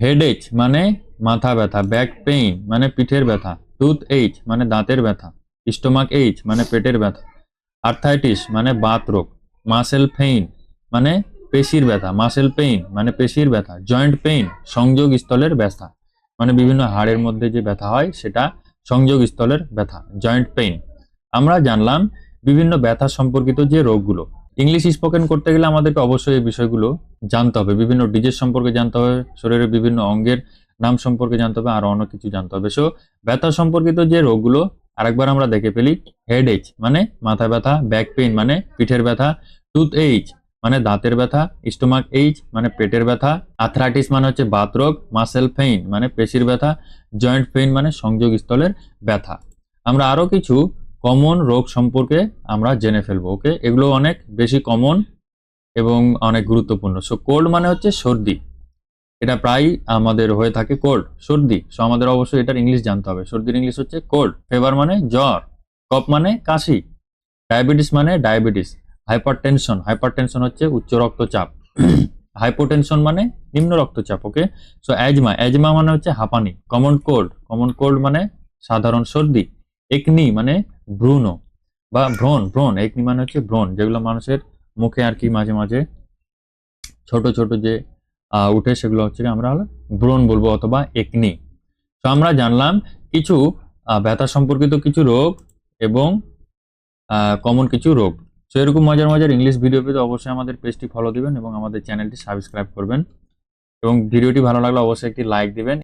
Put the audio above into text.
Headache মানে মাথা ব্যথা ব্যাক পেইন মানে পিঠের ব্যথা টুথ এইচ মানে দাঁতের ব্যথা স্টোমাক এইচ মানে পেটের ব্যথা আর্থাইটিস মানে বাত রোগ মাসেল পেইন মানে পেশির ব্যথা মাসেল পেইন মানে পেশির ব্যথা জয়েন্ট পেইন সংযোগ স্থলের ব্যথা মানে বিভিন্ন হাড়ের মধ্যে যে ব্যথা হয় সেটা সংযোগ স্থলের ব্যথা জয়েন্ট পেইন আমরা জানলাম বিভিন্ন ব্যথা সম্পর্কিত যে রোগগুলো। ইংলিশ স্পোকেন করতে গেলে আমাদেরকে অবশ্যই এই বিষয়গুলো জানতে হবে, বিভিন্ন ডিজিজ সম্পর্কে জানতে হবে, শরীরের বিভিন্ন অঙ্গের নাম সম্পর্কে জানতে হবে, আর অনেক কিছু জানতে হবে। সো ব্যথা সম্পর্কিত যে রোগগুলো আরেকবার আমরা দেখে ফেলি হেড এইচ মানে মাথা ব্যথা ব্যাক পেইন মানে পিঠের ব্যথা টুথ এইচ মানে দাঁতের ব্যথা স্টোমাক এইচ মানে পেটের ব্যথা আথরাইটিস মানে হচ্ছে বাত রোগ মাসেল পেইন মানে পেশির ব্যথা জয়েন্ট পেইন মানে সংযোগ স্থলের ব্যথা। আমরা আরও কিছু কমন রোগ সম্পর্কে আমরা জেনে ফেলব ওকে এগুলো অনেক বেশি কমন এবং অনেক গুরুত্বপূর্ণ। সো কোল্ড মানে হচ্ছে সর্দি। এটা প্রায় আমাদের হয়ে থাকে কোল্ড সর্দি। সো আমাদের অবশ্যই এটার ইংলিশ জানতে হবে। সর্দির ইংলিশ হচ্ছে কোল্ড ফেভার মানে জ্বর। কফ মানে কাশি। ডায়াবেটিস মানে diabetes hypertension hypertension হচ্ছে উচ্চ রক্তচাপ। হাইপোটেনশন মানে নিম্ন রক্তচাপ ওকে সো অ্যাজমা অ্যাজমা মানে হচ্ছে হাঁপানি। কমন কোল্ড কমন কোল্ড মানে সাধারণ সর্দি। একনি মানে ভ্রূণ। বা ব্রণ ব্রণ একনি মানে হচ্ছে ব্রণ যেগুলো মানুষের মুখে আর কি মাঝে মাঝে ছোট ছোট যে উঠে সেগুলো হচ্ছে আমরা ব্রণ বলব অথবা একনি তো আমরা জানলাম কিছু ব্যথা সম্পর্কিত কিছু রোগ এবং কমন কিছু রোগ। তো এরকম মজার মজার ইংলিশ ভিডিও পেতে অবশ্যই আমাদের পেজটি ফলো দিবেন এবং আমাদের চ্যানেলটি সাবস্ক্রাইব করবেন। এবং ভিডিওটি ভালো লাগলে অবশ্যই একটি লাইক দিবেন।